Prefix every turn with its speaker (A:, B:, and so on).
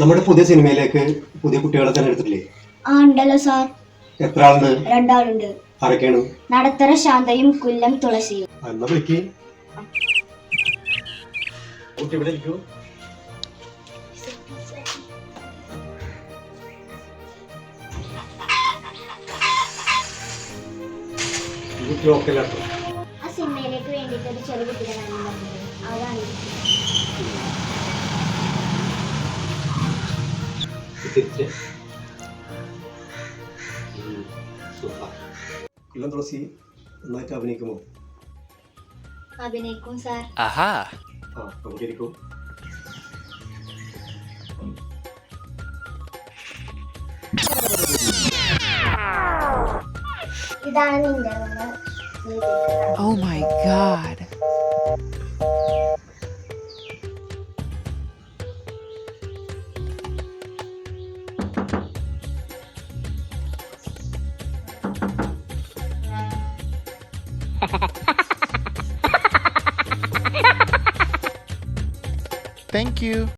A: നമ്മുടെ പുതിയ സിനിമയിലേക്ക് പുതിയ കുട്ടികളെ തന്നെ എടുത്തിട്ടില്ലേ?
B: ആ ഉണ്ടല്ലോ സാർ.
A: എത്ര ആളുണ്ട്
B: രണ്ടാളുണ്ട്.
A: ആരൊക്കെയാണ്?
B: നടത്തറ ശാന്തയും കുല്ലം തുളസിയും.
A: ആ, എന്നാ വിളിക്ക്. കുട്ടി ഇവിടെ ഇരിക്കൂ. കുട്ടി ഓക്കെ
B: ആ സിനിമയിലേക്ക് വേണ്ടിയിട്ട് ഒരു ചെറു കുട്ടിയുടെ കാര്യം പറഞ്ഞത് അതാണ്
A: തിരിച്ച് ഉം, സൂപ്പർ. കൊല്ലം തുളസി നന്നായിട്ട് അഭിനയിക്കുമോ
B: അഭിനയിക്കും സാർ
C: Aha.
A: ആ നമുക്ക് ഇരിക്കും
B: ഇതാണ് നിന്റെ
D: Oh my god.
C: Thank you.